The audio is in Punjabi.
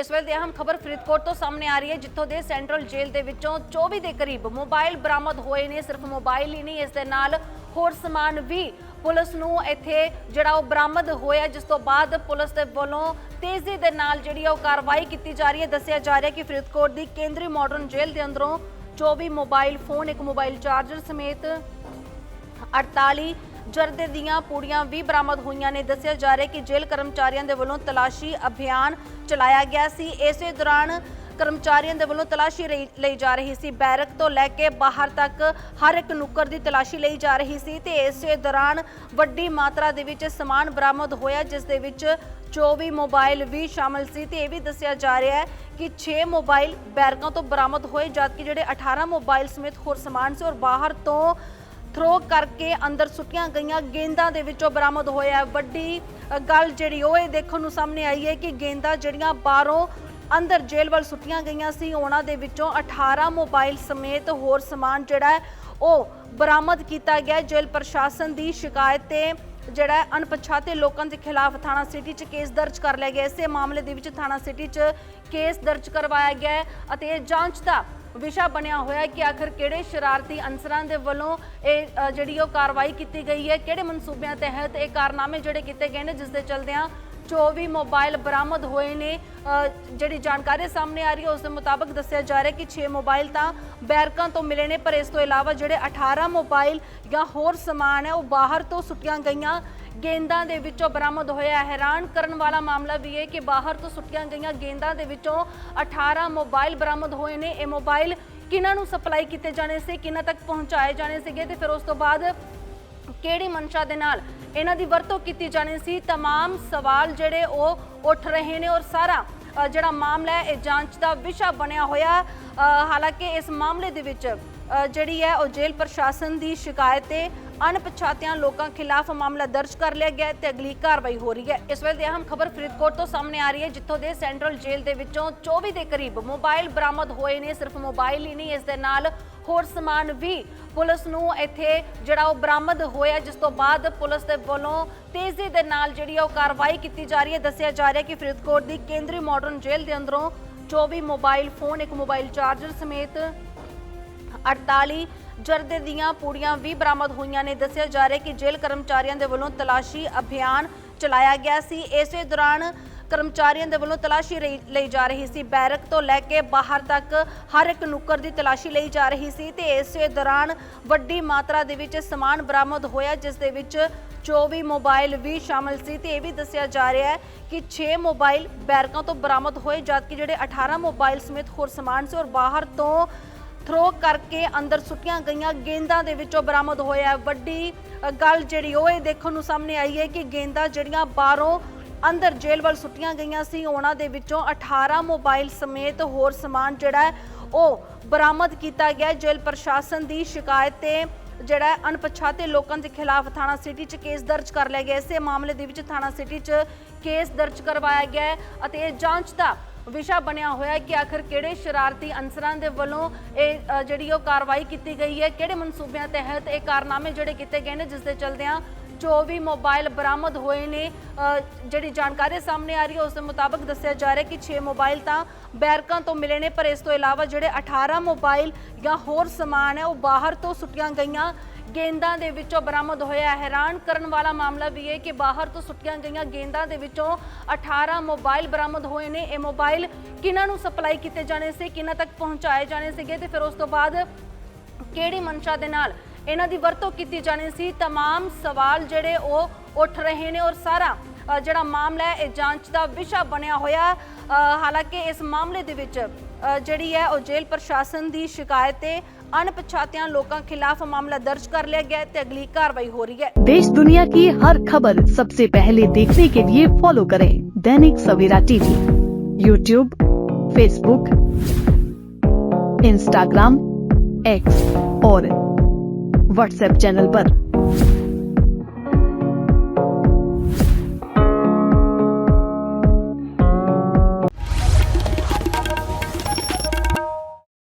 ਇਸ ਵੇਲੇ ਦੀ ਅਹਿਮ ਖਬਰ ਫਰੀਦਕੋਟ ਤੋਂ ਸਾਹਮਣੇ ਆ ਰਹੀ ਹੈ, ਜਿੱਥੋਂ ਦੇ ਸੈਂਟਰਲ ਜੇਲ੍ਹ ਦੇ ਵਿੱਚੋਂ 24 ਦੇ ਕਰੀਬ ਮੋਬਾਈਲ ਬਰਾਮਦ ਹੋਏ ਨੇ। ਸਿਰਫ ਮੋਬਾਈਲ ਹੀ ਨਹੀਂ, ਇਸ ਦੇ ਨਾਲ ਹੋਰ ਸਮਾਨ ਵੀ ਪੁਲਿਸ ਨੂੰ ਇੱਥੇ ਜਿਹੜਾ ਉਹ ਬਰਾਮਦ ਹੋਇਆ, ਜਿਸ ਤੋਂ ਬਾਅਦ ਪੁਲਿਸ ਦੇ ਵੱਲੋਂ ਤੇਜ਼ੀ ਦੇ ਨਾਲ ਜਿਹੜੀ ਆ ਉਹ ਕਾਰਵਾਈ ਕੀਤੀ ਜਾ ਰਹੀ ਹੈ। ਦੱਸਿਆ ਜਾ ਰਿਹਾ ਕਿ ਫਰੀਦਕੋਟ ਦੀ ਕੇਂਦਰੀ ਮਾਡਰਨ ਜੇਲ੍ਹ ਦੇ ਅੰਦਰੋਂ 24 ਮੋਬਾਈਲ ਫੋਨ, ਇੱਕ ਮੋਬਾਈਲ ਚਾਰਜਰ ਸਮੇਤ 48 ਜਰਦੇ ਦੀਆਂ ਪੂੜੀਆਂ ਵੀ ਬਰਾਮਦ ਹੋਈਆਂ ਨੇ। ਦੱਸਿਆ ਜਾ ਰਿਹਾ ਕਿ ਜੇਲ੍ਹ ਕਰਮਚਾਰੀਆਂ ਦੇ ਵੱਲੋਂ ਤਲਾਸ਼ੀ ਅਭਿਆਨ ਚਲਾਇਆ ਗਿਆ ਸੀ। ਇਸੇ ਦੌਰਾਨ ਕਰਮਚਾਰੀਆਂ ਦੇ ਵੱਲੋਂ ਤਲਾਸ਼ੀ ਰਹੀ- ਲਈ ਜਾ ਰਹੀ ਸੀ। ਬੈਰਕ ਤੋਂ ਲੈ ਕੇ ਬਾਹਰ ਤੱਕ ਹਰ ਇੱਕ ਨੁੱਕਰ ਦੀ ਤਲਾਸ਼ੀ ਲਈ ਜਾ ਰਹੀ ਸੀ ਤੇ ਇਸੇ ਦੌਰਾਨ ਵੱਡੀ ਮਾਤਰਾ ਦੇ ਵਿੱਚ ਸਮਾਨ ਬਰਾਮਦ ਹੋਇਆ, ਜਿਸ ਦੇ ਵਿੱਚ 24 ਮੋਬਾਈਲ ਵੀ ਸ਼ਾਮਲ ਸੀ ਤੇ ਇਹ ਵੀ ਦੱਸਿਆ ਜਾ ਰਿਹਾ ਹੈ ਕਿ 6 ਮੋਬਾਈਲ ਬੈਰਕਾਂ ਤੋਂ ਬਰਾਮਦ ਹੋਏ, ਜਦਕਿ ਜਿਹੜੇ 18 ਮੋਬਾਈਲ ਸਮੇਤ ਹੋਰ ਸਮਾਨ ਸੀ ਔਰ ਬਾਹਰ ਤੋਂ ਥਰੋ ਕਰਕੇ ਅੰਦਰ ਸੁੱਟੀਆਂ ਗਈਆਂ, ਗੇਂਦਾਂ ਦੇ ਵਿੱਚੋਂ ਬਰਾਮਦ ਹੋਇਆ ਵੱਡੀ ਗੱਲ ਜਿਹੜੀ ਉਹ ਇਹ ਦੇਖਣ ਨੂੰ ਸਾਹਮਣੇ ਆਈ ਹੈ ਕਿ ਗੇਂਦਾਂ ਜਿਹੜੀਆਂ ਬਾਹਰੋਂ ਅੰਦਰ ਜੇਲ੍ਹ ਵੱਲ ਸੁੱਟੀਆਂ ਗਈਆਂ ਸੀ, ਉਹਨਾਂ ਦੇ ਵਿੱਚੋਂ 18 ਮੋਬਾਈਲ ਸਮੇਤ ਹੋਰ ਸਮਾਨ ਜਿਹੜਾ ਉਹ ਬਰਾਮਦ ਕੀਤਾ ਗਿਆ। ਜੇਲ੍ਹ ਪ੍ਰਸ਼ਾਸਨ ਦੀ ਸ਼ਿਕਾਇਤ ਤੇ ਜਿਹੜਾ ਅਣਪਛਾਤੇ ਲੋਕਾਂ ਦੇ ਖਿਲਾਫ ਥਾਣਾ ਸਿਟੀ 'ਚ ਕੇਸ ਦਰਜ ਕਰ ਲਿਆ ਗਿਆ ਇਸੇ ਮਾਮਲੇ ਦੇ ਵਿੱਚ ਥਾਣਾ ਸਿਟੀ 'ਚ ਕੇਸ ਦਰਜ ਕਰਵਾਇਆ ਗਿਆ ਹੈ ਅਤੇ ਇਹ ਜਾਂਚ ਦਾ ਵਿਸ਼ਾ ਬਣਿਆ ਹੋਇਆ ਹੈ ਕਿ ਆਖਰ ਕਿਹੜੇ ਸ਼ਰਾਰਤੀ ਅਨਸਰਾਂ ਦੇ ਵੱਲੋਂ ਇਹ ਜਿਹੜੀ ਉਹ ਕਾਰਵਾਈ ਕੀਤੀ ਗਈ ਹੈ, ਕਿਹੜੇ ਮਨਸੂਬਿਆਂ ਤਹਿਤ ਇਹ ਕਾਰਨਾਮੇ ਜਿਹੜੇ ਕੀਤੇ ਗਏ ਨੇ, ਜਿਸ ਦੇ ਚਲਦਿਆਂ 24 ਮੋਬਾਈਲ ਬਰਾਮਦ ਹੋਏ ਨੇ। ਜਿਹੜੀ ਜਾਣਕਾਰੀ ਸਾਹਮਣੇ ਆ ਰਹੀ ਹੈ, ਉਸ ਦੇ ਮੁਤਾਬਕ ਦੱਸਿਆ ਜਾ ਰਿਹਾ ਕਿ 6 ਮੋਬਾਈਲ ਤਾਂ ਬੈਰਕਾਂ ਤੋਂ ਮਿਲੇ ਨੇ, ਪਰ ਇਸ ਤੋਂ ਇਲਾਵਾ ਜਿਹੜੇ 18 ਮੋਬਾਈਲ ਜਾਂ ਹੋਰ ਸਮਾਨ ਹੈ, ਉਹ ਬਾਹਰ ਤੋਂ ਸੁੱਟੀਆਂ ਗਈਆਂ ਗੇਂਦਾਂ ਦੇ ਵਿੱਚੋਂ ਬਰਾਮਦ ਹੋਇਆ ਹੈਰਾਨ ਕਰਨ ਵਾਲਾ ਮਾਮਲਾ ਵੀ ਹੈ ਕਿ ਬਾਹਰ ਤੋਂ ਸੁੱਟੀਆਂ ਗਈਆਂ ਗੇਂਦਾਂ ਦੇ ਵਿੱਚੋਂ 18 ਮੋਬਾਈਲ ਬਰਾਮਦ ਹੋਏ ਨੇ। ਇਹ ਮੋਬਾਈਲ ਕਿਹਨਾਂ ਨੂੰ ਸਪਲਾਈ ਕੀਤੇ ਜਾਣੇ ਸੀ, ਕਿਹਨਾਂ ਤੱਕ ਪਹੁੰਚਾਏ ਜਾਣੇ ਸੀਗੇ ਤੇ ਫਿਰ ਉਸ ਤੋਂ ਬਾਅਦ ਕਿਹੜੀ ਮਨਸ਼ਾ ਦੇ ਨਾਲ ਇਹਨਾਂ ਦੀ ਵਰਤੋਂ ਕੀਤੀ ਜਾਣੀ ਸੀ तमाम ਸਵਾਲ ਜਿਹੜੇ ਉਹ ਉੱਠ ਰਹੇ ਨੇ ਔਰ ਸਾਰਾ ਅ, ਜਿਹੜਾ ਮਾਮਲਾ ਹੈ ਇਹ ਜਾਂਚ ਦਾ ਵਿਸ਼ਾ ਬਣਿਆ ਹੋਇਆ ਅ, ਹਾਲਾਂਕਿ ਇਸ ਮਾਮਲੇ ਦੇ ਵਿੱਚ ਅ, ਜਿਹੜੀ ਹੈ ਉਹ ਜੇਲ੍ਹ ਪ੍ਰਸ਼ਾਸਨ ਦੀ ਸ਼ਿਕਾਇਤ ਤੇ ਅਣਪਛਾਤਿਆਂ ਲੋਕਾਂ ਖਿਲਾਫ ਮਾਮਲਾ ਦਰਜ ਕਰ ਲਿਆ ਗਿਆ ਹੈ ਤੇ ਅਗਲੀ ਕਾਰਵਾਈ ਹੋ ਰਹੀ ਹੈ ਇਸ ਵੇਲੇ ਦੀ ਅਹਿਮ ਖਬਰ ਫਰੀਦਕੋਟ ਤੋਂ ਸਾਹਮਣੇ ਆ ਰਹੀ ਹੈ ਜਿੱਥੋਂ ਦੇ ਸੈਂਟਰਲ ਜੇਲ੍ਹ ਦੇ ਵਿੱਚੋਂ 24 ਦੇ ਕਰੀਬ ਮੋਬਾਈਲ ਬਰਾਮਦ ਹੋਏ ਨੇ ਸਿਰਫ ਮੋਬਾਈਲ ਹੀ ਨਹੀਂ ਇਸ ਦੇ ਨਾਲ ਹੋਰ ਸਮਾਨ ਵੀ ਪੁਲਿਸ ਨੂੰ ਇੱਥੇ ਜਿਹੜਾ ਉਹ ਬਰਾਮਦ ਹੋਇਆ, ਜਿਸ ਤੋਂ ਬਾਅਦ ਪੁਲਿਸ ਦੇ ਵੱਲੋਂ ਤੇਜ਼ੀ ਦੇ ਨਾਲ ਜਿਹੜੀ ਉਹ ਕਾਰਵਾਈ ਕੀਤੀ ਜਾ ਰਹੀ ਹੈ। ਦੱਸਿਆ ਜਾ ਰਿਹਾ ਕਿ ਫਰੀਦਕੋਟ ਦੀ ਕੇਂਦਰੀ ਮਾਡਰਨ ਜੇਲ੍ਹ ਦੇ ਅੰਦਰੋਂ 24 ਮੋਬਾਈਲ ਫੋਨ, ਇੱਕ ਮੋਬਾਈਲ ਚਾਰਜਰ ਸਮੇਤ 48 ਜਰਦੇ ਦੀਆਂ ਪੂੜੀਆਂ ਵੀ ਬਰਾਮਦ ਹੋਈਆਂ ਨੇ। ਦੱਸਿਆ ਜਾ ਰਿਹਾ ਕਿ ਜੇਲ੍ਹ ਕਰਮਚਾਰੀਆਂ ਦੇ ਵੱਲੋਂ ਤਲਾਸ਼ੀ ਅਭਿਆਨ ਚਲਾਇਆ ਗਿਆ ਸੀ। ਇਸੇ ਦੌਰਾਨ ਕਰਮਚਾਰੀਆਂ ਦੇ ਵੱਲੋਂ ਤਲਾਸ਼ੀ ਰਹੀ- ਲਈ ਜਾ ਰਹੀ ਸੀ। ਬੈਰਕ ਤੋਂ ਲੈ ਕੇ ਬਾਹਰ ਤੱਕ ਹਰ ਇੱਕ ਨੁੱਕਰ ਦੀ ਤਲਾਸ਼ੀ ਲਈ ਜਾ ਰਹੀ ਸੀ ਤੇ ਇਸੇ ਦੌਰਾਨ ਵੱਡੀ ਮਾਤਰਾ ਦੇ ਵਿੱਚ ਸਮਾਨ ਬਰਾਮਦ ਹੋਇਆ, ਜਿਸ ਦੇ ਵਿੱਚ 24 ਮੋਬਾਈਲ ਵੀ ਸ਼ਾਮਲ ਸੀ ਤੇ ਇਹ ਵੀ ਦੱਸਿਆ ਜਾ ਰਿਹਾ ਹੈ ਕਿ 6 ਮੋਬਾਈਲ ਬੈਰਕਾਂ ਤੋਂ ਬਰਾਮਦ ਹੋਏ, ਜਦਕਿ ਜਿਹੜੇ 18 ਮੋਬਾਈਲ ਸਮੇਤ ਹੋਰ ਸਮਾਨ ਸੀ ਔਰ ਬਾਹਰ ਤੋਂ ਥਰੋ ਕਰਕੇ ਅੰਦਰ ਸੁੱਟੀਆਂ ਗਈਆਂ, ਗੇਂਦਾਂ ਦੇ ਵਿੱਚੋਂ ਬਰਾਮਦ ਹੋਇਆ। ਵੱਡੀ ਗੱਲ ਜਿਹੜੀ ਉਹ ਇਹ ਦੇਖਣ ਨੂੰ ਸਾਹਮਣੇ ਆਈ ਹੈ ਕਿ ਗੇਂਦਾਂ ਜਿਹੜੀਆਂ ਬਾਹਰੋਂ ਅੰਦਰ ਜੇਲ੍ਹ ਵੱਲ ਸੁੱਟੀਆਂ ਗਈਆਂ ਸੀ। ਉਹਨਾਂ ਦੇ ਵਿੱਚੋਂ 18 ਮੋਬਾਈਲ ਸਮੇਤ ਹੋਰ ਸਮਾਨ ਜਿਹੜਾ ਹੈ, ਉਹ ਬਰਾਮਦ ਕੀਤਾ ਗਿਆ ਜੇਲ੍ਹ ਪ੍ਰਸ਼ਾਸਨ ਦੀ ਸ਼ਿਕਾਇਤ ਤੇ ਜਿਹੜਾ ਅਣਪਛਾਤੇ ਲੋਕਾਂ ਦੇ ਖਿਲਾਫ ਥਾਣਾ ਸਿਟੀ 'ਚ ਕੇਸ ਦਰਜ ਕਰ ਲਿਆ ਗਿਆ ਇਸੇ ਮਾਮਲੇ ਦੇ ਵਿੱਚ ਥਾਣਾ ਸਿਟੀ 'ਚ ਕੇਸ ਦਰਜ ਕਰਵਾਇਆ ਗਿਆ ਅਤੇ ਇਹ ਜਾਂਚ ਦਾ ਵਿਸ਼ਾ ਬਣਿਆ ਹੋਇਆ ਕਿ ਆਖਰ ਕਿਹੜੇ ਸ਼ਰਾਰਤੀ ਅਨਸਰਾਂ ਦੇ ਵੱਲੋਂ ਇਹ ਜਿਹੜੀ ਉਹ ਕਾਰਵਾਈ ਕੀਤੀ ਗਈ ਹੈ। ਕਿਹੜੇ ਮਨਸੂਬਿਆਂ ਤਹਿਤ ਇਹ ਕਾਰਨਾਮੇ ਜਿਹੜੇ ਕੀਤੇ ਗਏ ਨੇ, ਜਿਸ ਦੇ ਚਲਦਿਆਂ 24 ਮੋਬਾਈਲ ਬਰਾਮਦ ਹੋਏ ਨੇ ਜਿਹੜੀ ਜਾਣਕਾਰੀ ਸਾਹਮਣੇ ਆ ਰਹੀ ਹੈ, ਉਸ ਦੇ ਮੁਤਾਬਕ ਦੱਸਿਆ ਜਾ ਰਿਹਾ ਕਿ 6 ਮੋਬਾਈਲ ਤਾਂ ਬੈਰਕਾਂ ਤੋਂ ਮਿਲੇ ਨੇ, ਪਰ ਇਸ ਤੋਂ ਇਲਾਵਾ ਜਿਹੜੇ 18 ਮੋਬਾਈਲ ਜਾਂ ਹੋਰ ਸਮਾਨ ਹੈ, ਉਹ ਬਾਹਰ ਤੋਂ ਸੁੱਟੀਆਂ ਗਈਆਂ ਗੇਂਦਾਂ ਦੇ ਵਿੱਚੋਂ ਬਰਾਮਦ ਹੋਇਆ ਹੈਰਾਨ ਕਰਨ ਵਾਲਾ ਮਾਮਲਾ ਵੀ ਹੈ ਕਿ ਬਾਹਰ ਤੋਂ ਸੁੱਟੀਆਂ ਗਈਆਂ ਗੇਂਦਾਂ ਦੇ ਵਿੱਚੋਂ 18 ਮੋਬਾਈਲ ਬਰਾਮਦ ਹੋਏ ਨੇ। ਇਹ ਮੋਬਾਈਲ ਕਿਹਨਾਂ ਨੂੰ ਸਪਲਾਈ ਕੀਤੇ ਜਾਣੇ ਸੀ, ਕਿਹਨਾਂ ਤੱਕ ਪਹੁੰਚਾਏ ਜਾਣੇ ਸੀਗੇ ਤੇ ਫਿਰ ਉਸ ਤੋਂ ਬਾਅਦ ਕਿਹੜੀ ਮਨਸ਼ਾ ਦੇ ਨਾਲ ਇਹਨਾਂ ਦੀ ਵਰਤੋਂ ਕੀਤੀ ਜਾਣੀ ਸੀ तमाम ਸਵਾਲ ਜਿਹੜੇ ਉਹ ਉੱਠ ਰਹੇ ਨੇ ਔਰ ਸਾਰਾ ਅ, ਜਿਹੜਾ ਮਾਮਲਾ ਹੈ ਇਹ ਜਾਂਚ ਦਾ ਵਿਸ਼ਾ ਬਣਿਆ ਹੋਇਆ ਅ, ਹਾਲਾਂਕਿ ਇਸ ਮਾਮਲੇ ਦੇ ਵਿੱਚ ਅ, ਜਿਹੜੀ ਹੈ ਉਹ ਜੇਲ੍ਹ ਪ੍ਰਸ਼ਾਸਨ ਦੀ ਸ਼ਿਕਾਇਤ ਤੇ ਅਣਪਛਾਤਿਆਂ ਲੋਕਾਂ ਖਿਲਾਫ ਮਾਮਲਾ ਦਰਜ ਕਰ ਲਿਆ ਗਿਆ ਹੈ ਤੇ ਅਗਲੀ ਕਾਰਵਾਈ ਹੋ ਰਹੀ ਹੈ देश दुनिया की हर खबर सबसे पहले देखने के लिए फॉलो करें Dainik Savera TV YouTube Facebook Instagram X और व्हाट्सएप चैनल पर।